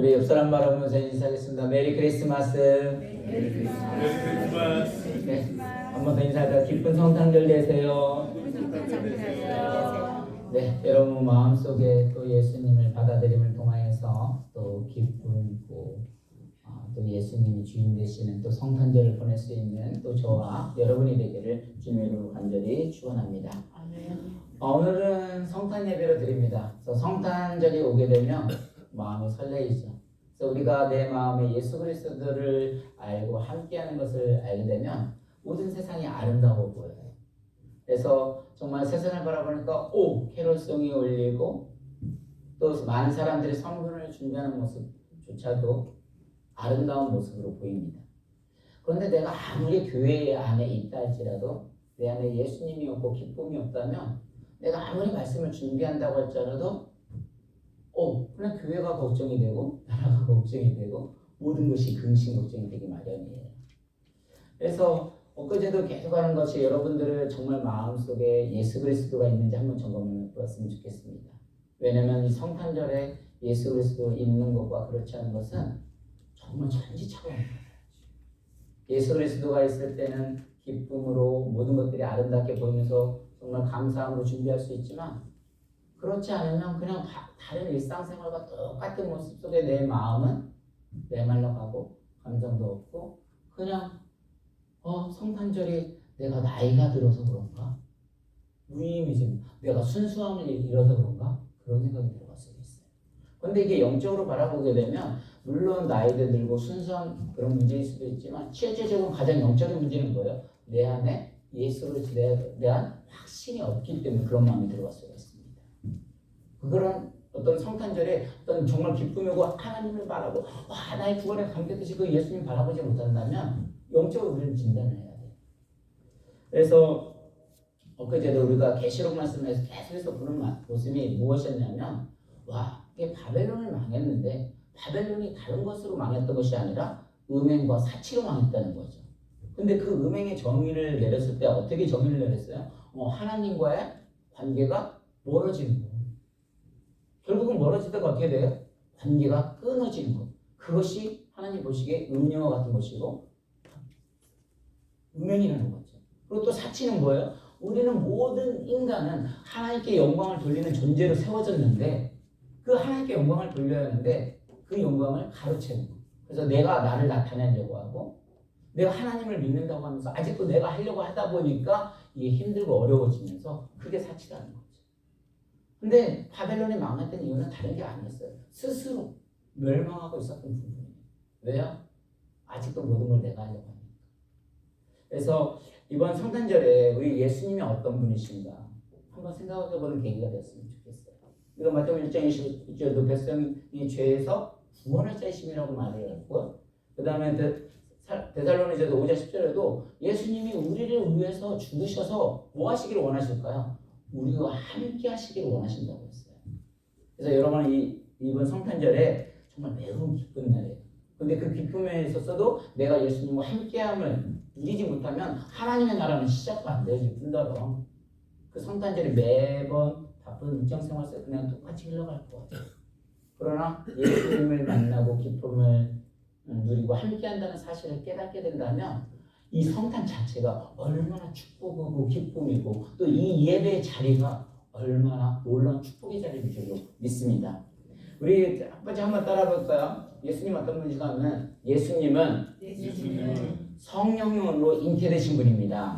우리 옆 사람 바라보면서 인사하겠습니다. 메리 크리스마스. 메리 크리스마스. 네, 한번 더 인사할까요? 기쁜 성탄절 되세요. 네, 여러분 마음속에 또 예수님을 받아들임을 통하여서 또 기쁘고 아, 또 예수님이 주인 되시는 또 성탄절을 보낼 수 있는 또 저와 여러분이 되기를 주님으로 간절히 축원합니다. 어, 오늘은 성탄 예배로 드립니다. 성탄절이 오게 되면 마음이 설레이죠. 그래서 우리가 내 마음에 예수 그리스도를 알고 함께하는 것을 알게 되면 모든 세상이 아름다워 보여요. 그래서 정말 세상을 바라보니까 오 캐롤송이 울리고 또 많은 사람들이 성분을 준비하는 모습조차도 아름다운 모습으로 보입니다. 그런데 내가 아무리 교회 안에 있다 할지라도 내 안에 예수님이 없고 기쁨이 없다면 내가 아무리 말씀을 준비한다고 할지라도 어 그냥 교회가 걱정이 되고 나라가 걱정이 되고 모든 것이 근심 걱정이 되기 마련이에요. 그래서 엊그제도 계속 하는 것이 여러분들을 정말 마음속에 예수 그리스도가 있는지 한번 점검해 보았으면 좋겠습니다. 왜냐하면 이 성탄절에 예수 그리스도 있는 것과 그렇지 않은 것은 정말 천지차원입니다. 예수 그리스도가 있을 때는 기쁨으로 모든 것들이 아름답게 보이면서 정말 감사함으로 준비할 수 있지만 그렇지 않으면 그냥 다, 다른 일상생활과 똑같은 모습 속에 내 마음은 메말라 가고 감정도 없고 그냥 어 성탄절이 내가 나이가 들어서 그런가 무의미해집니다. 내가 순수함을 잃어서 그런가 그런 생각이 들어갈 수도 있어요. 그런데 이게 영적으로 바라보게 되면 물론 나이도 들고 순수한 그런 문제일 수도 있지만 실제적으로 가장 영적인 문제는 뭐예요? 내 안에 예수를 내, 대한 확신이 없기 때문에 그런 마음이 있습니 다. 그런 어떤 성탄절에 어떤 정말 기쁨이고 하나님을 바라고 와 나의 구원에 감격듯이 그 예수님 바라보지 못한다면 영적으로 우리는 진단을 해야 돼요. 그래서 엊그제도 우리가 계시록 말씀에서 계속해서 보는 모습이 무엇이었냐면 와 이게 바벨론을 망했는데 바벨론이 다른 것으로 망했던 것이 아니라 음행과 사치로 망했다는 거죠. 근데 그 음행의 정의를 내렸을 때 어떻게 정의를 내렸어요? 어, 하나님과의 관계가 멀어지는 거. 결국은 멀어지다가 어떻게 돼요? 관계가 끊어지는 것. 그것이 하나님 보시기에 음녀와 같은 것이고 음행이라는 거죠. 그리고 또 사치는 뭐예요? 우리는 모든 인간은 하나님께 영광을 돌리는 존재로 세워졌는데 그 하나님께 영광을 돌려야 하는데 그 영광을 가로채는 거. 그래서 내가 나를 나타내려고 하고 내가 하나님을 믿는다고 하면서 아직도 내가 하려고 하다 보니까 이게 힘들고 어려워지면서 그게 사치라는 거죠. 근데 바벨론이 망했던 이유는 다른 게 아니었어요. 스스로 멸망하고 있었던 부분이에요. 왜요? 아직도 모든 걸 내가 하려고 하니까. 그래서 이번 성탄절에 우리 예수님이 어떤 분이신가 한번 생각해 보는 계기가 됐으면 좋겠어요. 이거 마태복음 1장 21절도 백성이 죄에서 구원할 자이심이라고 말을 했고요. 그 다음에 데살로니제도 5장 10절에도 예수님이 우리를 위해서 죽으셔서 뭐 하시기를 원하실까요? 우리와 함께 하시기를 원하신다고 했어요. 그래서 여러분 이 이번 성탄절에 정말 매우 기쁜 날이에요. 근데 그 기쁨에 있어서도 내가 예수님과 함께함을 누리지 못하면 하나님의 나라는 시작도 안 되지 뿐더러 그 성탄절이 매번 바쁜 일정 생활 속에 그냥 똑같이 흘러갈 것 같아요. 그러나 예수님을 만나고 기쁨을 누리고 함께한다는 사실을 깨닫게 된다면 이 성탄 자체가 얼마나 축복이고 기쁨이고 또 이 예배의 자리가 얼마나 놀라운 축복의 자리인 줄로 믿습니다. 우리 한 번째 한번 따라볼까요? 예수님 어떤 분이신가 하면 예수님은 성령으로 잉태되신 분입니다.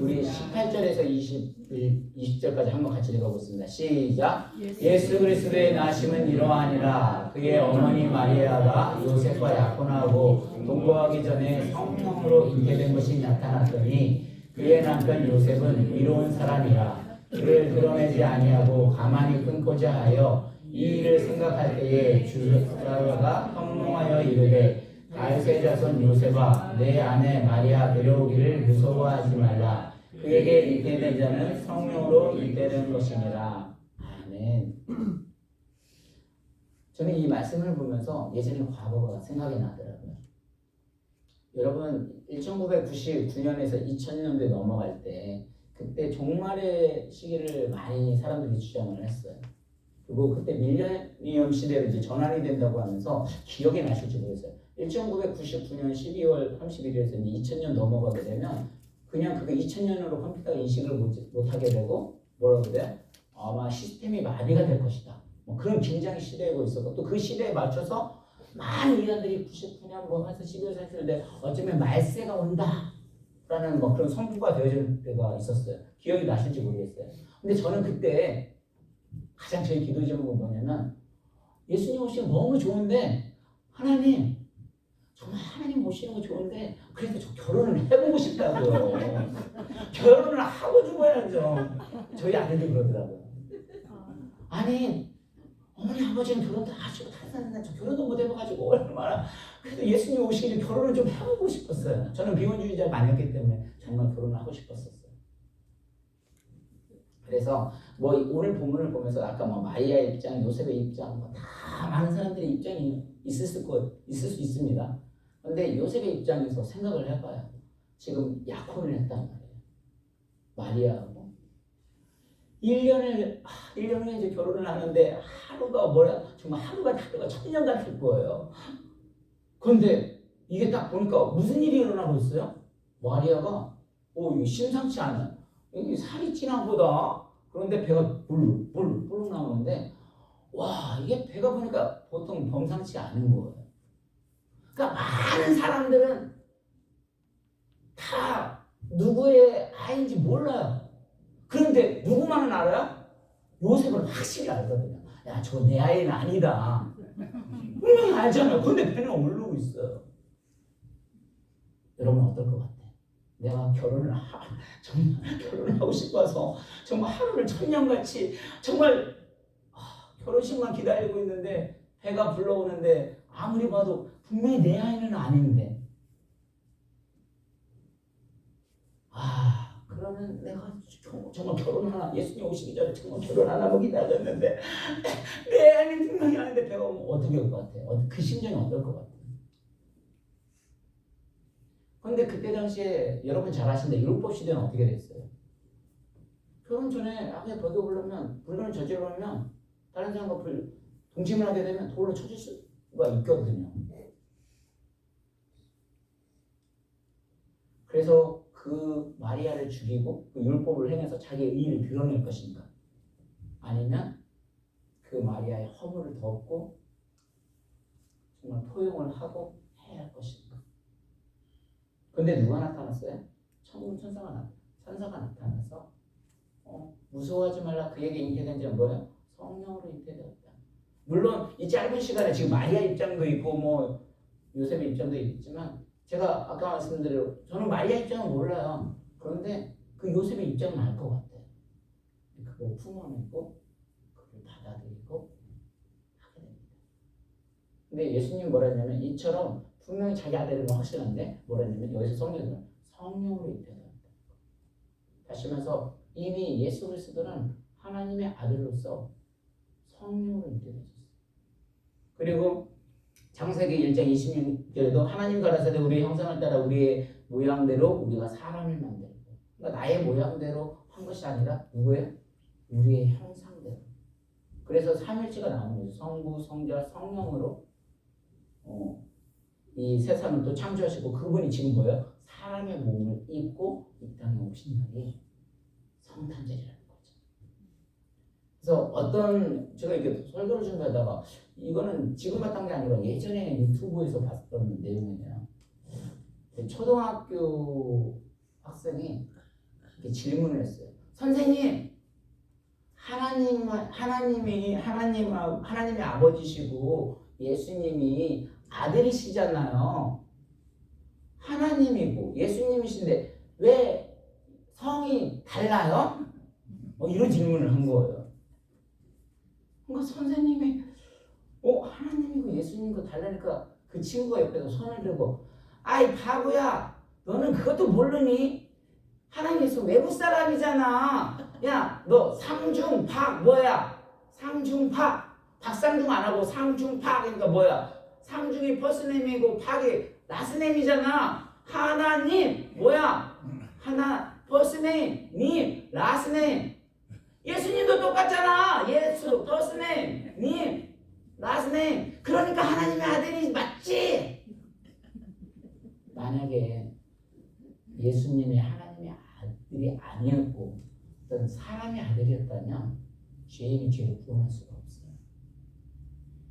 우리 18절에서 20, 20절까지 한번 같이 읽어보겠습니다. 시작. 예수 그리스도의 나심은 이러하니라. 그의 어머니 마리아가 요셉과 약혼하고 동거하기 전에 성령으로 잉태된 것이 나타났더니 그의 남편 요셉은 의로운 사람이라. 그를 드러내지 아니하고 가만히 끊고자 하여 이 일을 생각할 때에 주사가 현몽하여 이르되 다윗의 자손 요셉아 내 아내 마리아 데려오기를 무서워하지 말라. 그에게 잉태된 자는 성령으로 잉태된 것이니라. 아멘. 저는 이 말씀을 보면서 예전의 과거가 생각이 나더라고요. 여러분 1999년에서 2000년도에 넘어갈 때 그때 종말의 시기를 많이 사람들이 주장을 했어요. 그리고 그때 밀레니엄 시대로 이제 전환이 된다고 하면서 기억이 나실지 모르겠어요. 1999년 12월 31일에서 2000년 넘어가게 되면 그냥 그게 2000년으로 컴퓨터가 인식을 못, 못하게 되고 뭐라고 그래? 아마 시스템이 마비가 될 것이다. 뭐 그런 긴장의 시대이고 있었고 또 그 시대에 맞춰서 많은 의원들이 99년 뭐 해서 12월 31일에 어쩌면 말세가 온다. 라는 뭐 그런 선포가 되어질 때가 있었어요. 기억이 나실지 모르겠어요. 근데 저는 그때 가장 저희 기도 제목은 뭐냐면 예수님 오시면 너무 좋은데 하나님 하나님 오시는 거 좋은데 그래도 저 결혼을 해보고 싶다고요. 결혼을 하고 죽어야죠. 저희 아들도 그러더라고요. 아니 어머니 아버지는 결혼도 하시고 다 사는데 저 결혼도 못 해봐가지고 얼마나 그래도 예수님 오시기 결혼을 좀 해보고 싶었어요. 저는 비혼주의자가 아니었기 때문에 정말 결혼을 하고 싶었었어요. 그래서 뭐 오늘 본문을 보면서 아까 뭐 마리아의 입장, 요셉의 입장, 뭐 다 많은 사람들의 입장이 있을 거 있을 수 있습니다. 근데 요셉의 입장에서 생각을 해봐요. 지금 약혼을 했단 말이에요. 마리아하고 1년을 1년 후에 이제 결혼을 하는데 하루가 뭐야? 정말 하루가 하루가 천년 같을 거예요. 그런데 이게 딱 보니까 무슨 일이 일어나고 있어요? 마리아가 오 이거 심상치 않은 이게 살이 찌나 보다. 그런데 배가 불룩 불룩 불룩 나오는데 와 이게 배가 보니까 보통 범상치 않은 거예요. 그러니까 많은 사람들은 다 누구의 아이인지 몰라요. 그런데 누구만은 알아요? 요셉은 확실히 알거든요. 야, 저 내 아이는 아니다. 분명히 알잖아요. 근데 배는 오르고 있어요. 여러분 어떨 것 같아? 내가 결혼을 하, 정말 결혼을 하고 싶어서 정말 하루를 천년같이 정말 아, 결혼식만 기다리고 있는데 배가 불러오는데 아무리 봐도 분명히 내 아이는 아닌데 아 그러면 내가 정- 정말 결혼 하나 예수님 오시기 전에 정말 결혼 하나 보고 기다렸는데 내 아이는 분명히 아닌데 배가 어떻게 올것 같아? 어, 그 심정이 어떨 것 같아? 근데 그때 당시에 여러분 잘 아시는데 율법 시대는 어떻게 됐어요? 결혼 전에 아내 벌게 부르면 불륜을 저지르면 다른 사람과 불, 동침을 하게 되면 돌로 쳐질 수가 있거든요. 그래서 그 마리아를 죽이고 그 율법을 행해서 자기의 의의를 드러낼 것인가? 아니면 그 마리아의 허물을 덮고 정말 포용을 하고 해야 할 것인가? 근데 누가 나타났어요? 천군 천사가 나 천사가 나타나서 어, 무서워하지 말라 그에게 잉태된 자는 뭐예요? 성령으로 잉태되었다. 물론 이 짧은 시간에 지금 마리아 입장도 있고 뭐 요셉의 입장도 있지만 제가 아까 말씀드린 저는 마리아 입장은 몰라요. 그런데 그 요셉의 입장은 알 것 같아요. 그걸 품어내고 그걸 받아들이고 하게 됩니다. 근데 예수님 뭐라 했냐면 이처럼 분명히 자기 아들은 확실한데 뭐라 했냐면 여기서 성령은 성령으로 잉태되었다. 다시 말해서 이미 예수 그리스도는 하나님의 아들로서 성령으로 잉태되셨어요. 그리고 창세기 1장 26절에도 하나님 가라사대 우리의 형상을 따라 우리의 모양대로 우리가 사람을 만들고 그러니까 나의 모양대로 한 것이 아니라 누구의? 우리의 형상대로 그래서 삼일체가 나오는 거죠. 성부, 성자, 성령으로 어, 이 세상을 또 창조하시고 그분이 지금 뭐예요? 사람의 몸을 입고 이 땅에 오신 날이 성탄절이라는 거죠. 그래서 어떤 제가 이렇게 설교를 준비하다가 이거는 지금 봤던 게 아니라 예전에 유튜브에서 봤던 내용이네요. 초등학교 학생이 질문을 했어요. 선생님, 하나님 하나님이 하나님 하나님의 아버지시고 예수님이 아들이시잖아요. 하나님이고 예수님이신데 왜 성이 달라요? 뭐 이런 질문을 한 거예요. 그러니까 선생님이 어 하나님이고 예수님이고 달라니까 그 친구가 옆에서 손을 들고 아이 바보야 너는 그것도 모르니? 하나님께서 외국 사람이잖아. 야 너 상중박 뭐야? 상중박 박상중 안 하고 상중박 그러니까 뭐야? 상중이 퍼스네임이고 박이 라스네임이잖아. 하나님 뭐야? 하나 퍼스네임 님 라스네임 예수님도 똑같잖아. 예수, 퍼스네임, 님, 라스네임. 그러니까 하나님의 아들이 맞지. 만약에 예수님이 하나님의 아들이 아니었고 어떤 사람의 아들이었다면 죄인이 죄를 구원할 수가 없어요.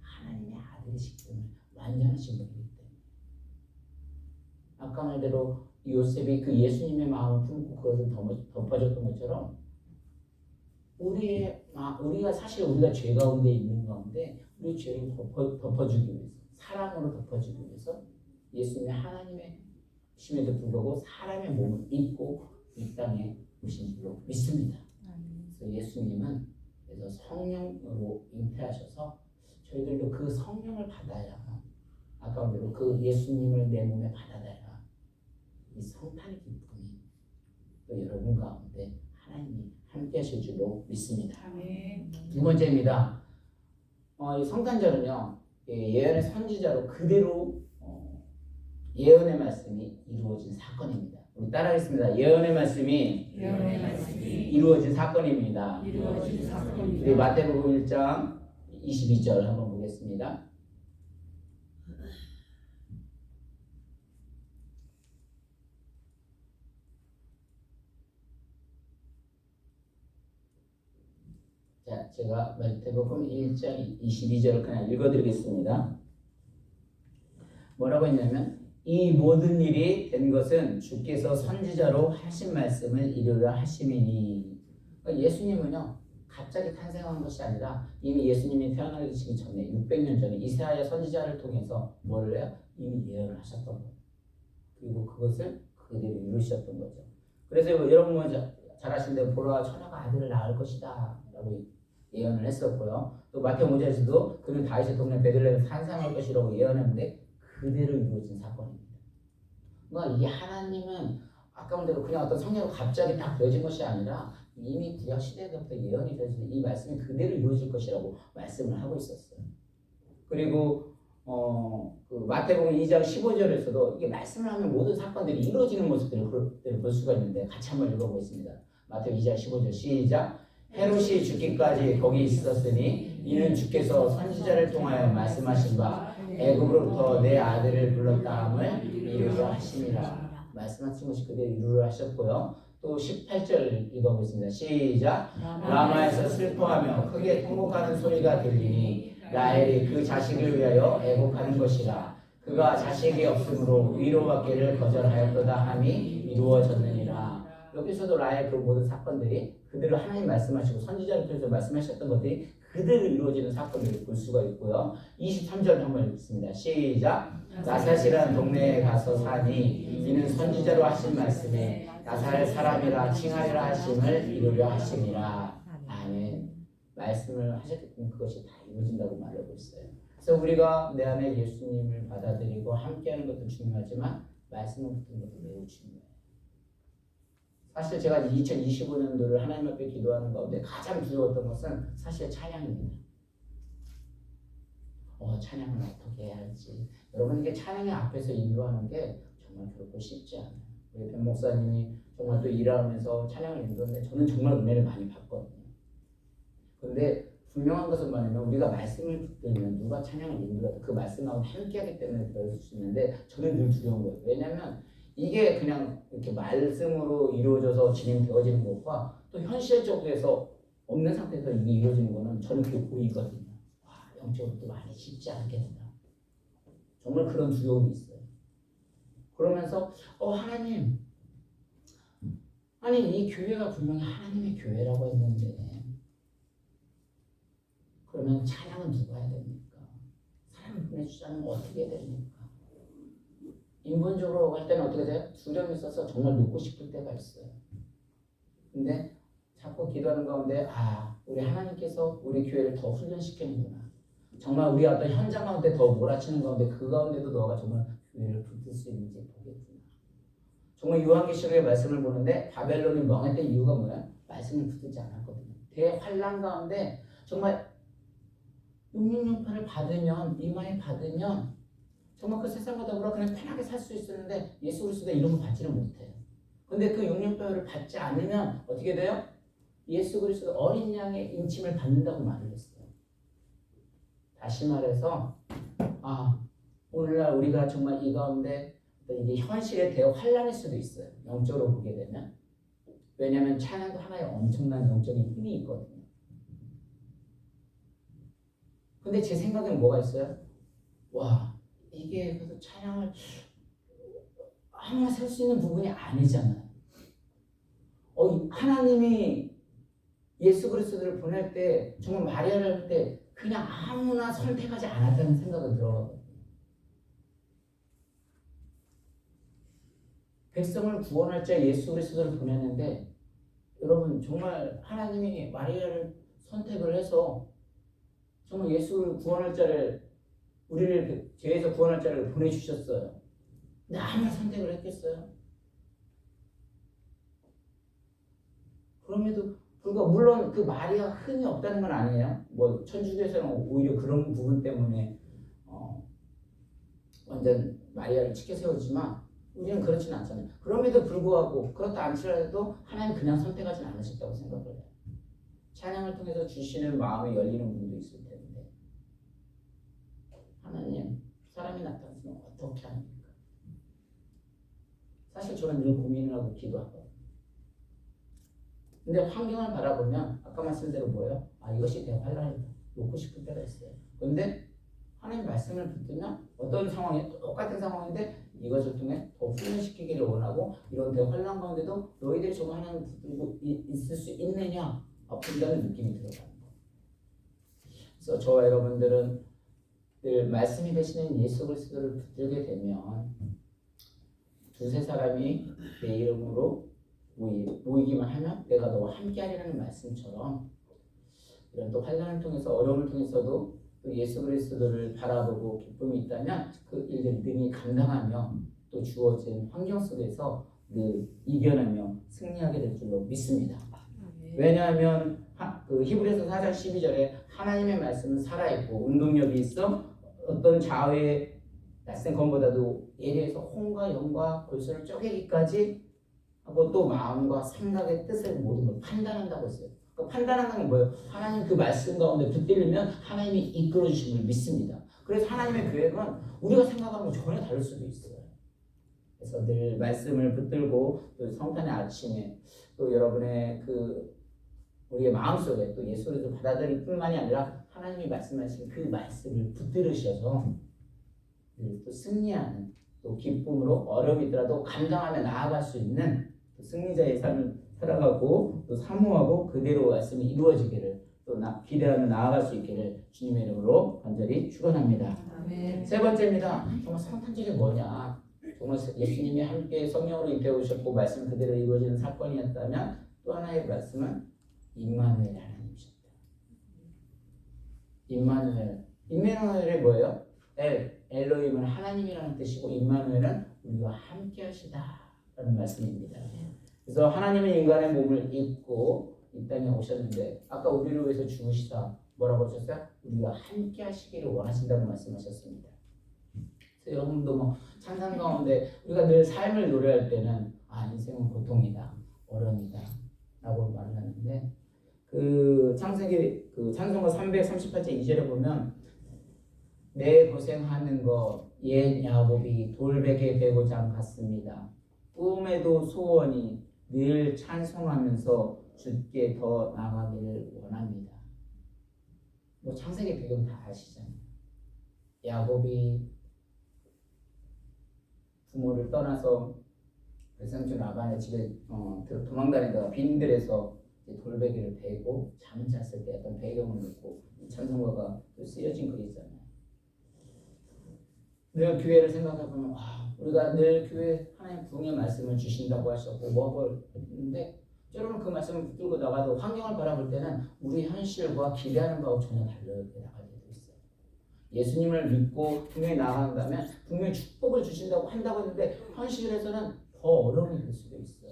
하나님의 아들이시기 때문에 완전하신 분이기 때문에 아까 말대로 요셉이 그 예수님의 마음을 품고 그것을 덮어- 덮어줬던 것처럼 우리의 마- 우리가 사실 우리가 죄 가운데 있는 가운데 우리 죄를 덮어, 덮어주기 위해서 사랑으로 덮어주기 위해서 예수님이 하나님의 심에도 불구하고 사람의 몸을 입고 이 땅에 오신 줄로 믿습니다. 그래서 예수님은 그래서 성령으로 잉태하셔서 저희들도 그 성령을 받아야 아까 말대로 그 예수님을 내 몸에 받아들야 이 성탄의 기쁨이 또 여러분 가운데 하나님이 함께 하실 줄로 믿습니다. 두 번째입니다. 어, 이 성탄절은요 예, 예언의 선지자로 그대로 어, 예언의 말씀이 이루어진 사건입니다. 우리 따라하겠습니다. 예언의 말씀이 예언의 말씀이 이루어진 사건입니다. 이루어진 우리 사건이다. 마태복음 1장 22절 한번 보겠습니다. 자, 제가 마태복음 1장 22절을 그냥 읽어드리겠습니다. 뭐라고 했냐면 이 모든 일이 된 것은 주께서 선지자로 하신 말씀을 이루려 하심이니 그러니까 예수님은요 갑자기 탄생한 것이 아니라 이미 예수님이 태어나기 전에 600년 전에 이사야 선지자를 통해서 뭐를 해요? 이미 예언을 하셨던 거예요. 그리고 그것을 그대로 이루셨던 거죠. 그래서 여러분 뭐 자- 잘 아시는 대로 보라 처녀가 아들을 낳을 것이다 라고 예언을 했었고요. 또 마태복음 5장에서도 그는 다윗의 동네 베들레헴에 산상할 것이라고 예언했는데 그대로 이루어진 사건입니다. 그러니까 이 하나님은 아까 말대로 그냥 어떤 성령이 갑자기 딱 되어진 것이 아니라 이미 구약 시대부터 예언이 되어서 이 말씀이 그대로 이루어질 것이라고 말씀을 하고 있었어요. 그리고 어, 그 마태복음 2장 15절에서도 이게 말씀을 하면 모든 사건들이 이루어지는 모습들을 볼- 볼 수가 있는데 같이 한번 읽어보겠습니다. 마태복음 2장 15절 시작. 헤롯이 죽기까지 거기 있었으니 이는 주께서 선지자를 통하여 말씀하신 바 애굽으로부터 내 아들을 불렀다 함을 이루려 하심이라. 말씀하신 것이 그대로 이루려 하셨고요. 또 18절 읽어보겠습니다. 시작. 라마에서 슬퍼하며 크게 통곡하는 소리가 들리니 라헬이 그 자식을 위하여 애곡하는 것이라. 그가 자식이 없으므로 위로받기를 거절하였도다 함이 이루어졌느니라. 여기서도 라헬 그 모든 사건들이 그대로 하나님 말씀하시고 선지자를 통해서 말씀하셨던 것들이 그대로 이루어지는 사건들을 볼 수가 있고요. 23절 한번 읽겠습니다. 시작. 나사시라는 동네에 가서 사니 이는 선지자로 하신 말씀에 나사렛 사람이라 칭하리라 하심을 이루려 하심이라. 아멘. 말씀을 하셨기 때문에 그것이 다 이루어진다고 말하고 있어요. 그래서 우리가 내 안에 예수님을 받아들이고 함께하는 것도 중요하지만 말씀을 붙는 것도 매우 중요해요. 사실 제가 2025년도를 하나님 앞에 기도하는 가운데 가장 두려웠던 것은 사실 찬양입니다. 어, 찬양을 어떻게 해야 할지. 여러분 이게 찬양의 앞에서 인도하는 게 정말 결코 쉽지 않아요. 우리 Ben 목사님이 정말 또 일하면서 찬양을 인도하는데 저는 정말 은혜를 많이 받거든요. 그런데 분명한 것은 뭐냐면 우리가 말씀을 붙들면 누가 찬양을 인도해도 그 말씀 가운데 함께하기 때문에 그럴 수 있는데 저는 늘 두려운 거예요. 왜냐하면 이게 그냥 이렇게 말씀으로 이루어져서 진행되어지는 것과 또 현실적으로 해서 없는 상태에서 이게 이루어지는 거는 저는 그게 보이거든요. 와, 영적으로 또 많이 쉽지 않겠다. 정말 그런 두려움이 있어요. 그러면서 어 하나님 아니 이 교회가 분명히 하나님의 교회라고 했는데 그러면 찬양은 누가 해야 됩니까? 사람이 보내주지 않으면 어떻게 해야 됩니까? 인본적으로 할 때는 어떻게 돼요? 두려움이 있어서 정말 놓고 싶을 때가 있어요. 근데 자꾸 기도하는 가운데 아 우리 하나님께서 우리 교회를 더 훈련시키는구나. 정말 우리 어떤 현장 가운데 더 몰아치는 가운데 그 가운데도 너가 정말 교회를 붙들 수 있는지 보겠구나. 정말 요한계시록의 말씀을 보는데 바벨론이 망했던 이유가 뭐야? 말씀을 붙들지 않았거든요. 대환란 가운데 정말 육육육파를 받으면 이마에 받으면 정말 그 세상과 더불어 그냥 편하게 살 수 있었는데 예수 그리스도가 이런 거 받지는 못해요. 근데 그 육육파를 받지 않으면 어떻게 돼요? 예수 그리스도 어린 양의 인침을 받는다고 말을 했어요. 다시 말해서 아 오늘날 우리가 정말 이 가운데 이게 현실의 대환란일 수도 있어요. 영적으로 보게 되면 왜냐하면 찬양도 하나의 엄청난 영적인 힘이 있거든요. 근데 제 생각엔 뭐가 있어요? 와 이게 그래서 찬양을 아무나 살수 있는 부분이 아니잖아요. 어, 하나님이 예수 그리스도를 보낼 때 정말 마리아를 할 때 그냥 아무나 선택하지 않았다는 생각이 들어가거든요. 백성을 구원할 자 예수 그리스도를 보냈는데 여러분 정말 하나님이 마리아를 선택을 해서 정말 예수를 구원할 자를 우리를 그 죄에서 구원할 자를 보내주셨어요. 근데 선택을 했겠어요? 그럼에도 불구하고 물론 그 마리아 흔히 없다는 건 아니에요. 뭐 천주교에서는 오히려 그런 부분 때문에 어, 완전 마리아를 치켜 세우지만 우리는 그렇지는 않잖아요. 그럼에도 불구하고 그렇다 않더라도 하나님 그냥 선택하지 않으셨다고 생각을 해요. 찬양을 통해서 주시는 마음이 열리는 분도 있을 텐데 하나님 사람이 나타났으면 어떻게 합니까? 저는 늘 고민을 하고 기도하거든요. 근데 환경을 바라보면 아까 말씀대로 뭐예요? 아 이것이 대환란이다. 놓고 싶을 때가 있어요. 근데 하나님 말씀을 붙들면 어떤 상황이 똑같은 상황인데 이것을 통해 더 훈련시키기를 원하고 이런 대환란 가운데도 너희들이 정말 하나님 붙들고 이- 있을 수 있느냐 아픈다는 느낌이 들어가는 거예요. 그래서 저와 여러분들은 늘 말씀이 되시는 예수 그리스도를 붙들게 되면 두세 사람이 내 이름으로 모이, 모이기만 하면 내가 너와 함께하리라는 말씀처럼 이런 또 환란을 통해서 어려움을 통해서도 또 예수 그리스도를 바라보고 기쁨이 있다면 그 일들 능히 감당하며 또 주어진 환경 속에서 늘 이겨내며 승리하게 될 줄로 믿습니다. 왜냐하면 하- 그 히브리서 4장 12절에 하나님의 말씀은 살아있고 운동력이 있어 어떤 자아의 낯선 검보다도 예리해서 혼과 영과 골수를 쪼개기까지 하고 또 마음과 생각의 뜻을 모든 걸 판단한다고 했어요. 그 판단하는 건 뭐예요? 하나님 그 말씀 가운데 붙들리면 하나님이 이끌어 주심을 믿습니다. 그래서 하나님의 계획은 우리가 생각하는 건 전혀 다를 수도 있어요. 그래서 늘 말씀을 붙들고 또 성탄의 아침에 또 여러분의 그 우리의 마음속에 또 예수를 받아들일 뿐만이 아니라 하나님이 말씀하신 그 말씀을 붙들으셔서 늘 또 승리하는 또 기쁨으로 어려움이 있더라도 감당하며 나아갈 수 있는 또 승리자의 삶을 살아가고 또 사모하고 그대로 말씀이 이루어지기를 또 나, 기대하며 나아갈 수 있기를 주님의 이름으로 간절히 축원합니다. 세 번째입니다. 정말 성탄절이 뭐냐? 정말 예수님이 함께 성령으로 입혀 오셨고 말씀 그대로 이루어지는 사건이었다면 또 하나의 말씀은 임마누엘 하나님이셨다. 임마누엘. 임마누엘이 뭐예요? 엘, 엘로임은 하나님이라는 뜻이고 임마누엘은 우리와 함께 하시다 라는 말씀입니다. 그래서 하나님은 인간의 몸을 입고 이 땅에 오셨는데 아까 우리를 위해서 죽으시다 뭐라고 하셨어요? 우리와 함께 하시기를 원하신다고 말씀하셨습니다. 그래서 여러분도 뭐 찬상 가운데 우리가 늘 삶을 노래할 때는 아 인생은 고통이다, 어려움이다 라고 말을 하는데 그 창세기 그 찬송가 338째 2절에 보면 내 고생하는 거옛 야곱이 돌베개 베고장 같습니다. 꿈에도 소원이 늘 찬송하면서 주께 더 나가기를 원합니다. 뭐 창세기 배경 다 아시잖아요. 야곱이 부모를 떠나서 배상주 라반의 집에 어, 들- 도망다니다가 빈들에서 돌베개를 베고 잠을 잤을 때 어떤 배경을 놓고 이 찬송가가 또 쓰여진 거 있잖아요. 늘 교회를 생각해 보면 와, 우리가 늘 교회 하나님 부흥의 말씀을 주신다고 하셨고 뭐하고 했는데 때로는 그 말씀을 붙들고 나가도 환경을 바라볼 때는 우리 현실과 기대하는 바하고 전혀 다르게 나갈 때도 있어요. 예수님을 믿고 분명히 나아간다면 분명히 축복을 주신다고 한다고 했는데 현실에서는 더 어려움이 될 수도 있어요.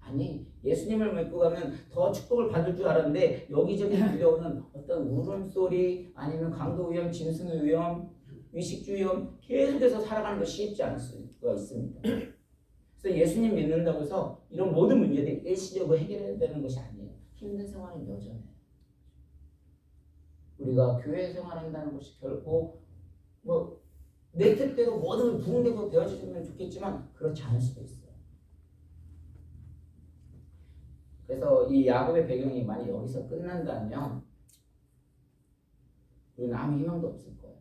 아니 예수님을 믿고 가면 더 축복을 받을 줄 알았는데 여기저기 들려오는 어떤 울음소리 아니면 강도 위험, 짐승 위험, 위식주 위험 계속해서 살아가는 것이 쉽지 않을 수가 있습니다. 그래서 예수님 믿는다고 해서 이런 모든 문제들이 일시적으로 해결되는 것이 아니에요. 힘든 생활은 여전해. 우리가 교회 생활한다는 것이 결코 뭐 내 뜻대로 뭐든 부흥되고 되어지면 좋겠지만 그렇지 않을 수도 있어요. 그래서 이 야곱의 배경이 만약 여기서 끝난다면 우리는 아무 희망도 없을 거예요.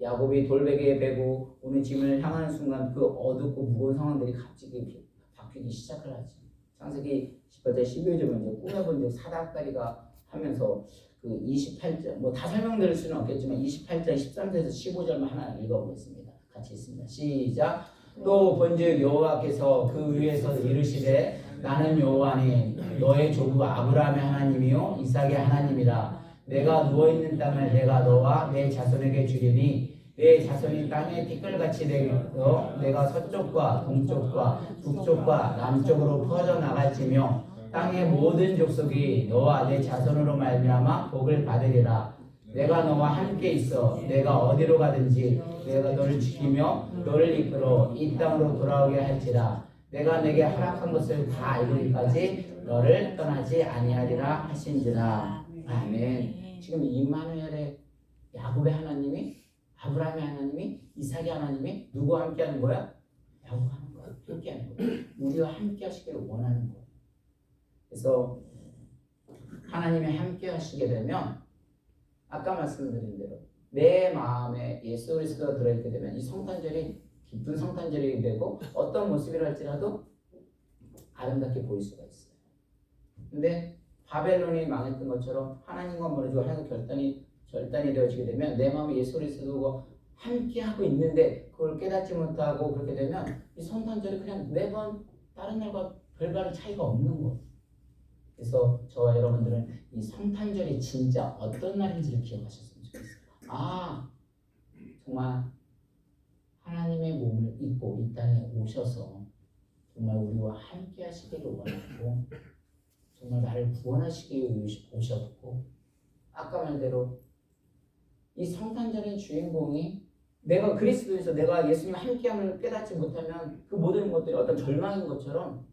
야곱이 돌베개에 베고 오는 짐을 향하는 순간 그 어둡고 무거운 상황들이 갑자기 바뀌기 시작을 하지. 창세기 18절 12절은 이제 꾸며본 적 사닥다리가 하면서 그 28절 뭐 다 설명드릴 수는 없겠지만 28절 13절에서 15절만 하나 읽어보겠습니다. 같이 있습니다. 시작. 또 본즉 여호와께서 그 위에서 이르시되 나는 여호와니 너의 조부 아브라함의 하나님이요 이삭의 하나님이라 내가 누워 있는 땅을 내가 너와 내 자손에게 주리니 내 자손이 땅에 티끌같이 되어 내가 서쪽과 동쪽과 북쪽과 남쪽으로 퍼져 나갈지며 땅의 모든 족속이 너와 내 자손으로 말미암아 복을 받으리라. 내가 너와 함께 있어 내가 어디로 가든지 내가 너를 지키며 너를 이끌어 이 땅으로 돌아오게 할지라. 내가 내게 허락한 것을 다 이루기까지 너를 떠나지 아니하리라 하신지라 아멘 지금 임마누엘의 야곱의 하나님이 아브라함의 하나님이 이삭의 하나님이 누구와 함께하는 거야? 거야 함께하는 거야 우리와 함께하시기를 원하는 거야 그래서 하나님이 함께하시게 되면 아까 말씀드린 대로 내 마음에 예수 그리스도가 들어있게 되면 이 성탄절이 기쁜 성탄절이 되고 어떤 모습이라 할지라도 아름답게 보일 수가 있어요. 근데 바벨론이 망했던 것처럼 하나님과 멀어지고 하나님과 결단이 결단이 되어지게 되면 내 마음에 예수 그리스도가 함께 하고 있는데 그걸 깨닫지 못하고 그렇게 되면 이 성탄절이 그냥 매번 다른 날과 별다른 차이가 없는 거예요. 그래서 저와 여러분들은 이 성탄절이 진짜 어떤 날인지를 기억하셨으면 좋겠어요. 아 정말 하나님의 몸을 입고 이 땅에 오셔서 정말 우리와 함께 하시기를 원하고 정말 나를 구원하시기 위해 오셨고 아까 말대로 이 성탄절의 주인공이 내가 그리스도에서 내가 예수님 함께함을 깨닫지 못하면 그 모든 것들이 어떤 절망인 것처럼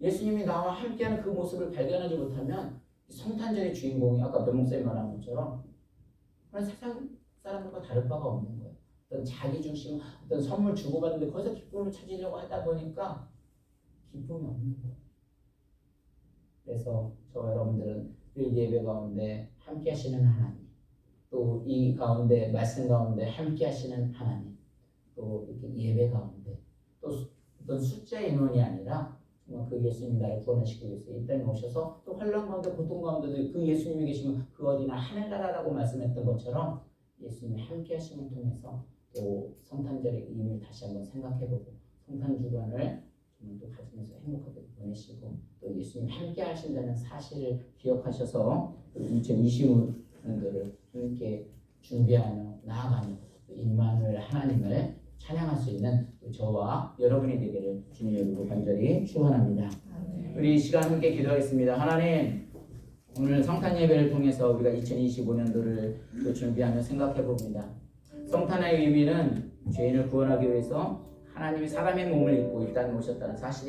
예수님이 나와 함께하는 그 모습을 발견하지 못하면 이 성탄절의 주인공이 아까 변목사님 말한 것처럼 그런 세상 사람들과 다를 바가 없는 거예요. 어떤 자기 중심, 어떤 선물 주고받는데 거기서 기쁨을 찾으려고 하다 보니까 기쁨이 없는 거예요. 그래서 저 여러분들은 이 예배 가운데 함께 하시는 하나님, 또 이 가운데 말씀 가운데 함께 하시는 하나님, 또 이렇게 예배 가운데 또 수- 어떤 숫자 인원이 아니라 정말 그 예수님 나를 구원하시기 위해서 이 땅에 오셔서 또 환란 가운데 고통 가운데도 그 예수님이 계시면 그 어디나 하늘나라라고 말씀했던 것처럼 예수님이 함께 하심을 통해서 또 성탄절의 의미를 다시 한번 생각해보고 성탄 주간을 또 가지면서 행복하게 보내시고 또 예수님 함께 하신다는 사실을 기억하셔서 2025년도를 함께 준비하며 또 임마누엘 하나님을 찬양할 수 있는 또 저와 여러분이 되기를 주님의 이름으로 간절히 축원합니다. 우리 이 시간 함께 기도하겠습니다. 하나님 오늘 성탄 예배를 통해서 우리가 2025년도를 또 준비하며 생각해 봅니다. 성탄의 의미는 죄인을 구원하기 위해서 하나님이 사람의 몸을 입고 이 땅에 오셨다는 사실.